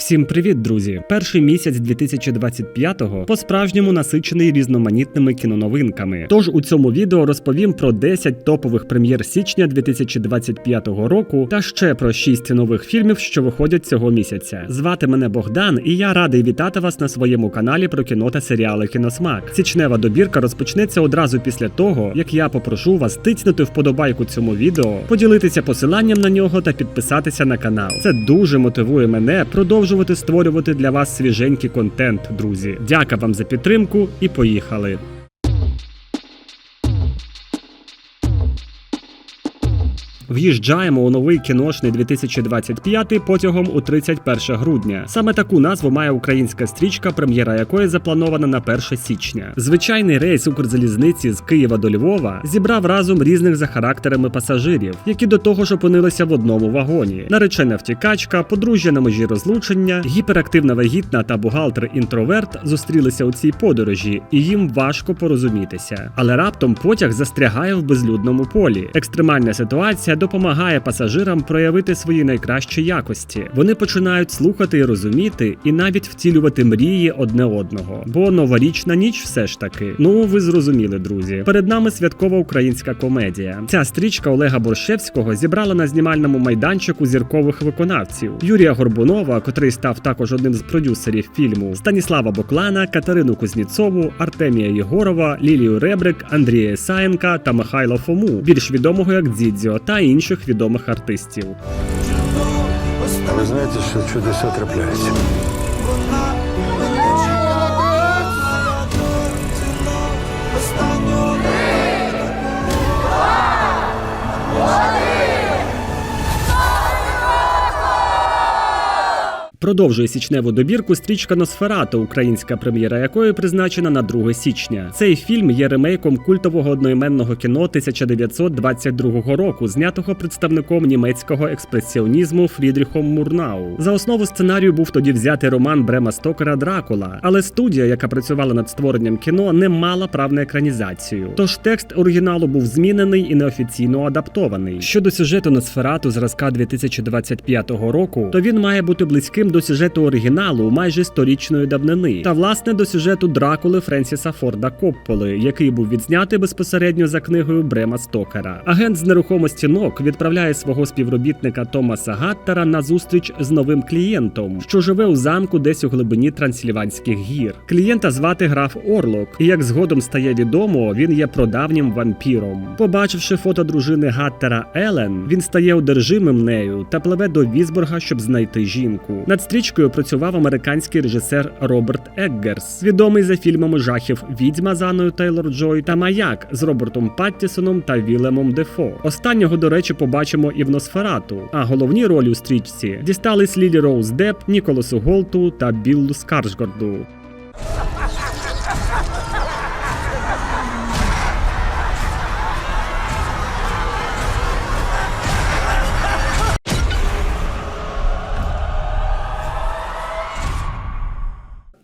Всім привіт, друзі! Перший місяць 2025-го по-справжньому насичений різноманітними кіноновинками. Тож у цьому відео розповім про 10 топових прем'єр січня 2025 року та ще про 6 нових фільмів, що виходять цього місяця. Звати мене Богдан, і я радий вітати вас на своєму каналі про кіно та серіали Кіносмак. Січнева добірка розпочнеться одразу після того, як я попрошу вас тицнути вподобайку цьому відео, поділитися посиланням на нього та підписатися на канал. Це дуже мотивує мене продовжувати створювати для вас свіженький контент, друзі. Дяка вам за підтримку і поїхали. В'їжджаємо у новий кіношний 2025 потягом у 31 грудня. Саме таку назву має українська стрічка, прем'єра якої запланована на 1 січня. Звичайний рейс Укрзалізниці з Києва до Львова зібрав разом різних за характерами пасажирів, які до того ж опинилися в одному вагоні: наречена втікачка, подружжя на межі розлучення, гіперактивна вагітна та бухгалтер-інтроверт зустрілися у цій подорожі, і їм важко порозумітися. Але раптом потяг застрягає в безлюдному полі. Екстремальна ситуація допомагає пасажирам проявити свої найкращі якості. Вони починають слухати і розуміти, і навіть втілювати мрії одне одного. Бо новорічна ніч все ж таки. Ну ви зрозуміли, друзі. Перед нами святкова українська комедія. Ця стрічка Олега Боршевського зібрала на знімальному майданчику зіркових виконавців: Юрія Горбунова, котрий став також одним з продюсерів фільму, Станіслава Боклана, Катерину Кузніцову, Артемія Єгорова, Лілію Ребрик, Андрія Ісаєнка та Михайла Фому, більш відомого як Дзідзьо, та інших відомих артистів. А ви знаєте, що чудеса трапляються? Продовжує січневу добірку стрічка Носферато, українська прем'єра якої призначена на 2 січня. Цей фільм є ремейком культового одноіменного кіно 1922 року, знятого представником німецького експресіонізму Фрідріхом Мурнау. За основу сценарію був тоді взятий роман Брема Стокера Дракула, але студія, яка працювала над створенням кіно, не мала прав на екранізацію. Тож текст оригіналу був змінений і неофіційно адаптований. Щодо сюжету Носферату зразка 2025 року, то він має бути близьким до сюжету оригіналу майже сторічної давнини, та власне до сюжету Дракули Френсіса Форда Копполи, який був відзнятий безпосередньо за книгою Брема Стокера. Агент з нерухомості НОК відправляє свого співробітника Томаса Гаттера на зустріч з новим клієнтом, що живе у замку десь у глибині Трансильванських гір. Клієнта звати граф Орлок, і як згодом стає відомо, він є пrodавнім вампіром. Побачивши фото дружини Гаттера Елен, він стає одержимим нею та пливе до Візборга, щоб знайти жінку. Над стрічкою працював американський режисер Роберт Еггерс, відомий за фільмами жахів Відьма з Анною Тейлор Джой та Маяк з Робертом Паттісоном та Вілемом Дефо. Останнього, до речі, побачимо і в Носферату. А головні ролі у стрічці дістались Лілі Роуз Деп, Ніколасу Голту та Біллу Скарсгорду. –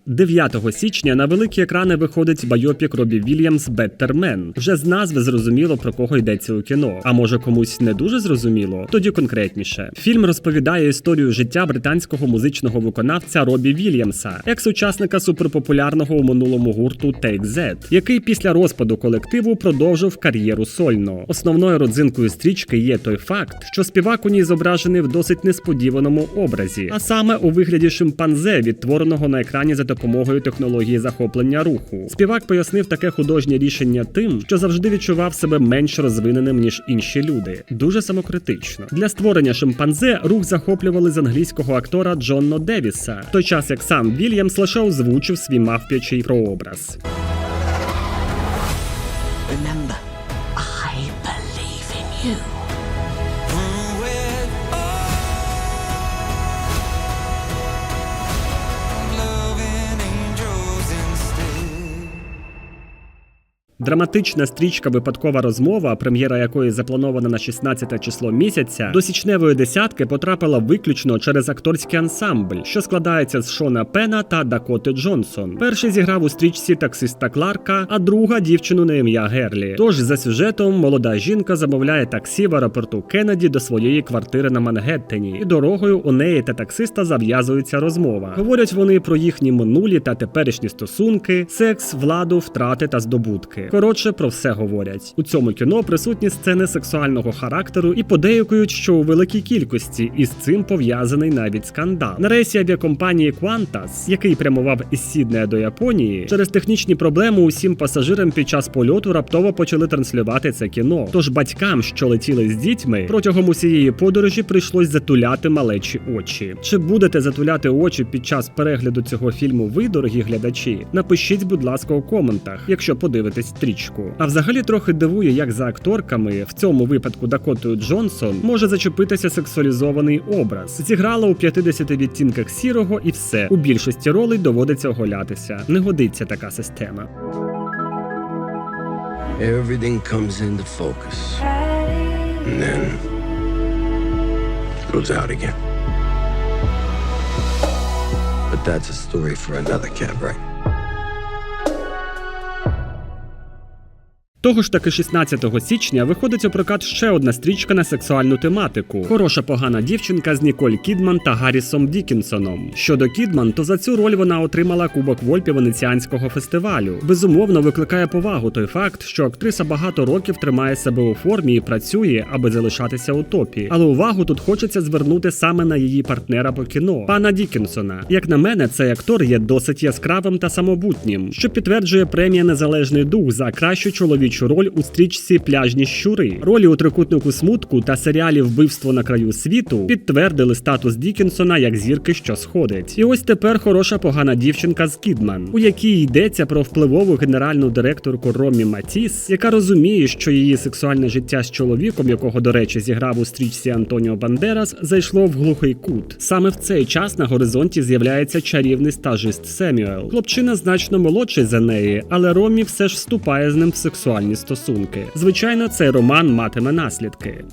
9 січня на великі екрани виходить байопік Робі Вільямс Беттермен. Вже з назви зрозуміло про кого йдеться у кіно. А може комусь не дуже зрозуміло? Тоді конкретніше. Фільм розповідає історію життя британського музичного виконавця Робі Вільямса, екс-учасника суперпопулярного у минулому гурту Take Z, який після розпаду колективу продовжив кар'єру сольно. Основною родзинкою стрічки є той факт, що співак у ній зображений в досить несподіваному образі, а саме у вигляді шимпанзе, відтвореного на екрані за допомогою технології захоплення руху. Співак пояснив таке художнє рішення тим, що завжди відчував себе менш розвиненим ніж інші люди. Дуже самокритично. Для створення шимпанзе рух захоплювали з англійського актора Джонно Девіса, в той час як сам Вільямс лише озвучив свій мавп'ячий прообраз. Драматична стрічка Випадкова розмова, прем'єра якої запланована на 16 число місяця, до січневої десятки потрапила виключно через акторський ансамбль, що складається з Шона Пена та Дакоти Джонсон. Перший зіграв у стрічці таксиста Кларка, а друга дівчину на ім'я Герлі. Тож за сюжетом молода жінка замовляє таксі в аеропорту Кеннеді до своєї квартири на Мангеттені, і дорогою у неї та таксиста зав'язується розмова. Говорять вони про їхні минулі та теперішні стосунки, секс, владу, втрати та здобутки. Коротше, про все говорять. У цьому кіно присутні сцени сексуального характеру і подейкують, що у великій кількості із цим пов'язаний навіть скандал. На рейсі авіакомпанії Qantas, який прямував із Сіднея до Японії, через технічні проблеми усім пасажирам під час польоту раптово почали транслювати це кіно. Тож батькам, що летіли з дітьми, протягом усієї подорожі прийшлось затуляти малечі очі. Чи будете затуляти очі під час перегляду цього фільму ви, дорогі глядачі? Напишіть, будь ласка, у коментах, якщо подивитесь стрічку. А взагалі трохи дивує, як за акторками, в цьому випадку Дакотою Джонсон, може зачепитися сексуалізований образ. Зіграла у 50 відтінках сірого і все. У більшості ролей доводиться оголятися. Не годиться така система. Everything comes into focus. And then goes out again. But that's a story for another cab, right? Того ж таки 16 січня виходить у прокат ще одна стрічка на сексуальну тематику: Хороша погана дівчинка з Ніколь Кідман та Гаррісом Дікінсоном. Щодо Кідман, то за цю роль вона отримала кубок Вольпі Венеціанського фестивалю. Безумовно, викликає повагу той факт, що актриса багато років тримає себе у формі і працює, аби залишатися у топі. Але увагу тут хочеться звернути саме на її партнера по кіно, пана Дікінсона. Як на мене, цей актор є досить яскравим та самобутнім, що підтверджує премія Незалежний дух за кращу чоловічу роль у стрічці Пляжні щури. Ролі у трикутнику смутку та серіалі Вбивство на краю світу підтвердили статус Дікінсона як зірки, що сходить. І ось тепер хороша погана дівчинка з Кідман, у якій йдеться про впливову генеральну директорку Ромі Матіс, яка розуміє, що її сексуальне життя з чоловіком, якого, до речі, зіграв у стрічці Антоніо Бандерас, зайшло в глухий кут. Саме в цей час на горизонті з'являється чарівний стажист Семюел. Хлопчина значно молодший за неї, але Ромі все ж вступає з ним в сексуальні стосунки. Звичайно, цей роман матиме наслідки.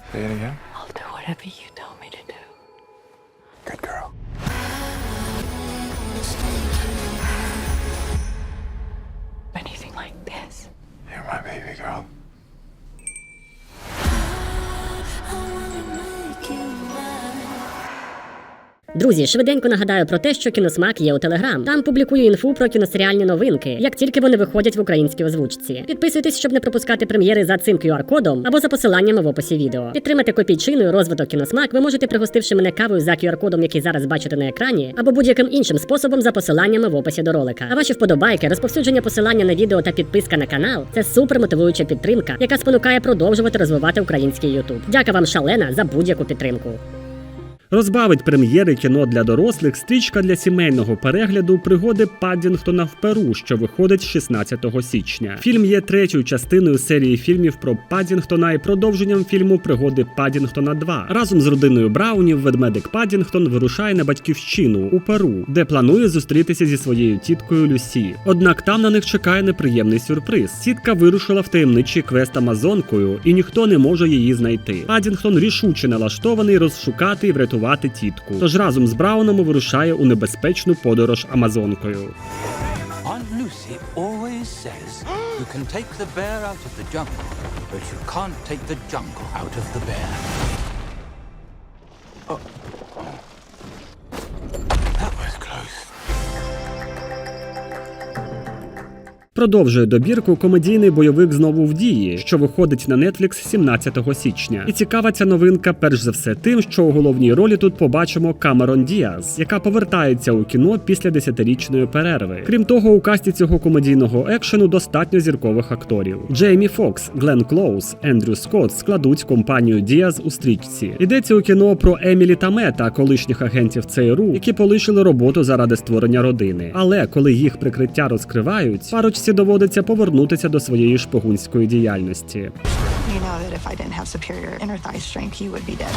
Друзі, швиденько нагадаю про те, що кіносмак є у Телеграм. Там публікую інфу про кіносеріальні новинки, як тільки вони виходять в українській озвучці. Підписуйтесь, щоб не пропускати прем'єри за цим QR-кодом або за посиланням в описі відео. Підтримати копійчиною розвиток кіносмак ви можете, пригостивши мене кавою за QR-кодом, який зараз бачите на екрані, або будь-яким іншим способом за посиланнями в описі до ролика. А ваші вподобайки, розповсюдження посилання на відео та підписка на канал це супер мотивуюча підтримка, яка спонукає продовжувати розвивати український YouTube. Дяка вам шалена за будь-яку підтримку. Розбавить прем'єри кіно для дорослих стрічка для сімейного перегляду пригоди Паддінгтона в Перу, що виходить 16 січня. Фільм є третьою частиною серії фільмів про Паддінгтона і продовженням фільму Пригоди Паддінгтона 2. Разом з родиною Браунів ведмедик Паддінгтон вирушає на батьківщину у Перу, де планує зустрітися зі своєю тіткою Люсі. Однак там на них чекає неприємний сюрприз. Тітка вирушила в таємничий квест Амазонкою, і ніхто не може її знайти. Паддінгтон рішуче налаштований розшукати і врятувати Тож разом з Брауном вирушає у небезпечну подорож Амазонкою. Oh. Продовжує добірку комедійний бойовик знову в дії, що виходить на Netflix 17 січня. І цікава ця новинка, перш за все, тим, що у головній ролі тут побачимо Камерон Діаз, яка повертається у кіно після десятирічної перерви. Крім того, у касті цього комедійного екшену достатньо зіркових акторів. Джеймі Фокс, Глен Клоуз, Ендрю Скотт складуть компанію Діаз у стрічці. Йдеться у кіно про Емілі та Мета, колишніх агентів ЦРУ, які полишили роботу заради створення родини. Але коли їх прикриття розкривають, парочці доводиться повернутися до своєї шпигунської діяльності. You know that if I didn't have superior inner thigh strength, you would be dead.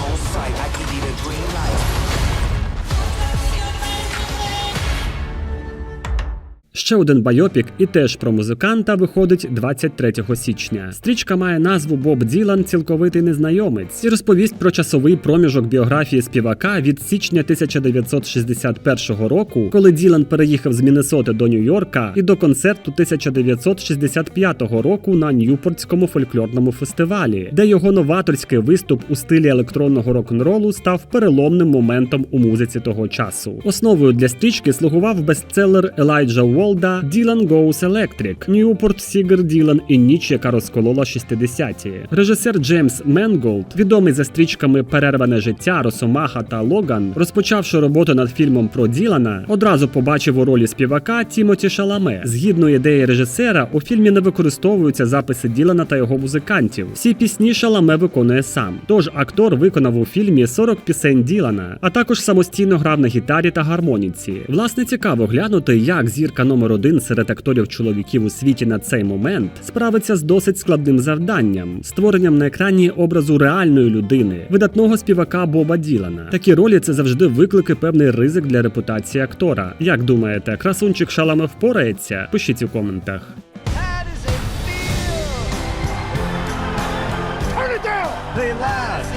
Ще один байопік і теж про музиканта виходить 23 січня. Стрічка має назву Боб Ділан цілковитий незнайомець і розповість про часовий проміжок біографії співака від січня 1961 року, коли Ділан переїхав з Міннесоти до Нью-Йорка, і до концерту 1965 року на Ньюпортському фольклорному фестивалі, де його новаторський виступ у стилі електронного рок-н-ролу став переломним моментом у музиці того часу. Основою для стрічки слугував бестселер Елайджа Уолда «Dylan Goes Electric» Ньюпорт, Сігер Ділан і ніч, яка розколола 60-ті. Режисер Джеймс Менголд, відомий за стрічками Перерване життя, Росомаха та Логан, розпочавши роботу над фільмом про Ділана, одразу побачив у ролі співака Тімоті Шаламе. Згідно ідеї режисера, у фільмі не використовуються записи Ділана та його музикантів. Всі пісні Шаламе виконує сам. Тож актор виконав у фільмі 40 пісень Ділана, а також самостійно грав на гітарі та гармоніці. Власне, цікаво глянути, як зірка номер один серед акторів чоловіків у світі на цей момент справиться з досить складним завданням створенням на екрані образу реальної людини, видатного співака Боба Ділана. Такі ролі це завжди виклики певний ризик для репутації актора. Як думаєте, красунчик Шаламе впорається? Пишіть у коментах.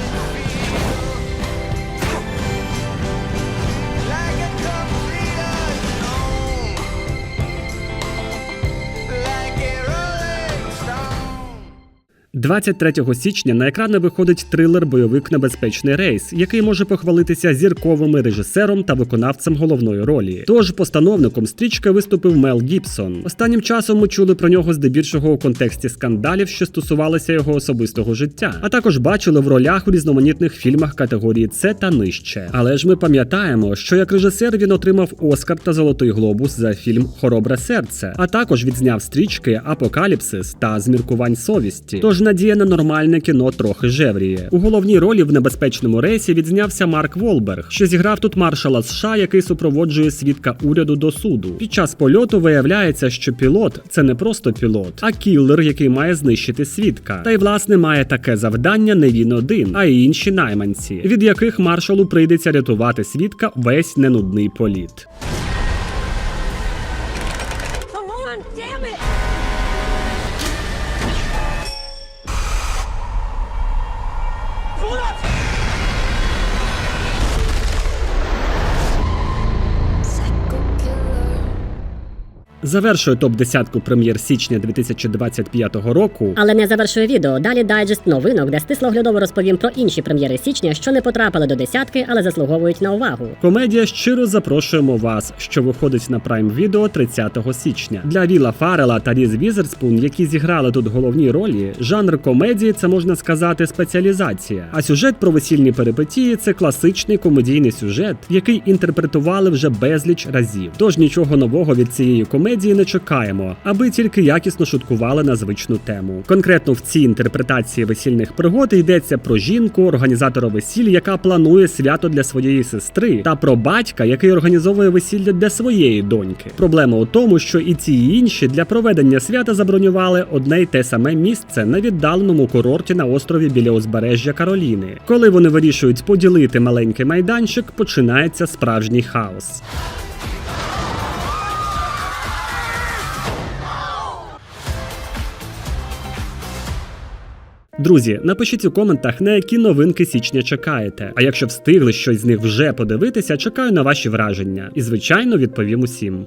– 23 січня на екрани виходить трилер Бойовик Небезпечний рейс, який може похвалитися зірковими режисером та виконавцем головної ролі. Тож постановником стрічки виступив Мел Гібсон. Останнім часом ми чули про нього здебільшого у контексті скандалів, що стосувалися його особистого життя, а також бачили в ролях у різноманітних фільмах категорії С та нижче. Але ж ми пам'ятаємо, що як режисер він отримав Оскар та Золотий глобус за фільм Хоробре серце, а також відзняв стрічки Апокаліпсис та Зміркувань совісті. Тож надія на нормальне кіно трохи жевріє. У головній ролі в небезпечному рейсі відзнявся Марк Волберг, що зіграв тут маршала США, який супроводжує свідка уряду до суду. Під час польоту виявляється, що пілот це не просто пілот, а кіллер, який має знищити свідка. Та й власне має таке завдання не він один, а й інші найманці, від яких маршалу прийдеться рятувати свідка весь ненудний політ. Завершує топ 10 прем'єр січня 2025 року. Але не завершує відео. Далі дайджест новинок, де стисло оглядово розповім про інші прем'єри січня, що не потрапили до десятки, але заслуговують на увагу. Комедія щиро запрошуємо вас, що виходить на Prime Video 30 січня. Для Віла Фарела та Різ Візерспун, які зіграли тут головні ролі, жанр комедії це можна сказати спеціалізація. А сюжет про весільні перипетії це класичний комедійний сюжет, який інтерпретували вже безліч разів. Тож нічого нового від цієї комедії не чекаємо, аби тільки якісно шуткували на звичну тему. Конкретно в цій інтерпретації весільних пригод йдеться про жінку, організатора весіль, яка планує свято для своєї сестри, та про батька, який організовує весілля для своєї доньки. Проблема у тому, що і ці і інші для проведення свята забронювали одне й те саме місце на віддаленому курорті на острові біля узбережжя Кароліни. Коли вони вирішують поділити маленький майданчик, починається справжній хаос. Друзі, напишіть у коментах, на які новинки січня чекаєте. А якщо встигли щось з них вже подивитися, чекаю на ваші враження. І звичайно відповім усім.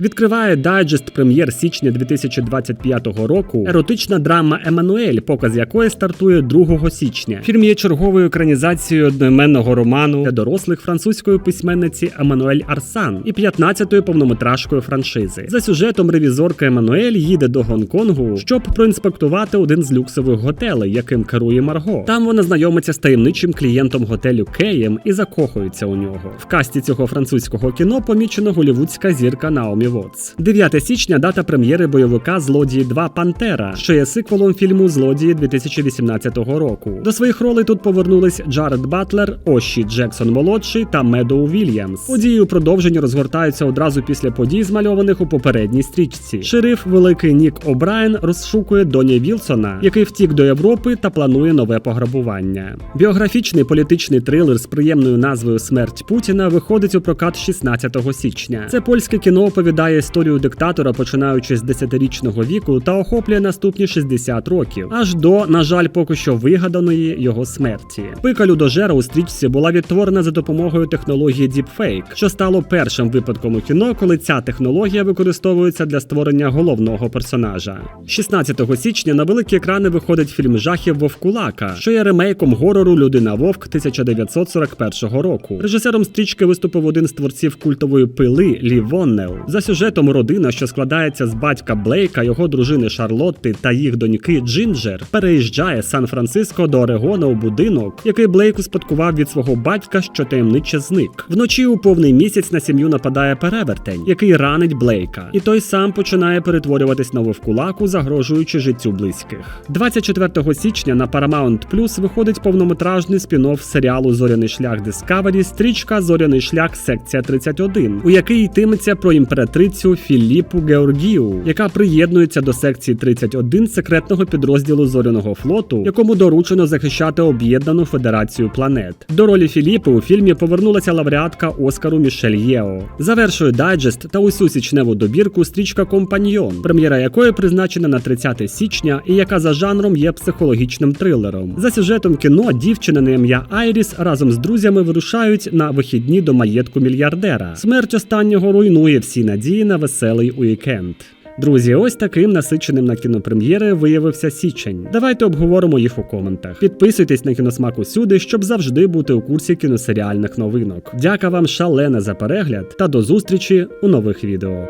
Відкриває дайджест прем'єр січня 2025 року еротична драма Еммануель, показ якої стартує 2 січня. Фільм є черговою екранізацією одноіменного роману для дорослих французької письменниці Еммануель Арсан і 15-ю повнометражкою франшизи. За сюжетом ревізорка Еммануель їде до Гонконгу, щоб проінспектувати один з люксових готелей, яким керує Марго. Там вона знайомиться з таємничим клієнтом готелю Кеєм і закохується у нього. В касті цього французького кіно помічена голівудська зірка Наомі Watts. 9 січня дата прем'єри бойовика Злодії 2 Пантера, що є сиквелом фільму Злодії 2018 року. До своїх ролей тут повернулись Джаред Батлер, Оші Джексон молодший та Медоу Вільямс. Події у продовженні розгортаються одразу після подій, змальованих у попередній стрічці. Шериф великий Нік О'Брайен розшукує Доні Вілсона, який втік до Європи та планує нове пограбування. Біографічний політичний трилер з приємною назвою Смерть Путіна виходить у прокат 16 січня. Це польське кіно оповідає історію диктатора, починаючи з 10-річного віку, та охоплює наступні 60 років, аж до, на жаль, поки що вигаданої його смерті. Пика людожера у стрічці була відтворена за допомогою технології Deepfake, що стало першим випадком у кіно, коли ця технологія використовується для створення головного персонажа. 16 січня на великі екрани виходить фільм жахів Вовкулака, що є ремейком горору Людина Вовк 1941 року. Режисером стрічки виступив один з творців культової пили Лі Воннел. За сюжетом родина, що складається з батька Блейка, його дружини Шарлотти та їх доньки Джинджер, переїжджає з Сан-Франциско до Орегона у будинок, який Блейк успадкував від свого батька, що таємниче зник. Вночі у повний місяць на сім'ю нападає перевертень, який ранить Блейка, і той сам починає перетворюватись на вовкулаку, загрожуючи життю близьких. 24 січня на Paramount Plus виходить повнометражний спін-офф серіалу Зоряний шлях Discovery стрічка Зоряний шлях секція 31, у який йтиметься про імператрицю Філіпу Георгію, яка приєднується до секції 31 секретного підрозділу зоряного флоту, якому доручено захищати об'єднану федерацію планет. До ролі Філіпи у фільмі повернулася лауреатка Оскару Мішель Єо. Завершує дайджест та усю січневу добірку стрічка Компаньйон, прем'єра якої призначена на 30 січня і яка за жанром є психологічним трилером. За сюжетом кіно дівчина на ім'я Айріс разом з друзями вирушають на вихідні до маєтку мільярдера. Смерть останнього руйнує всі надії на веселий уікенд. Друзі, ось таким насиченим на кінопрем'єри виявився січень. Давайте обговоримо їх у коментах. Підписуйтесь на кіносмак усюди, щоб завжди бути у курсі кіносеріальних новинок. Дяка вам шалена за перегляд та до зустрічі у нових відео.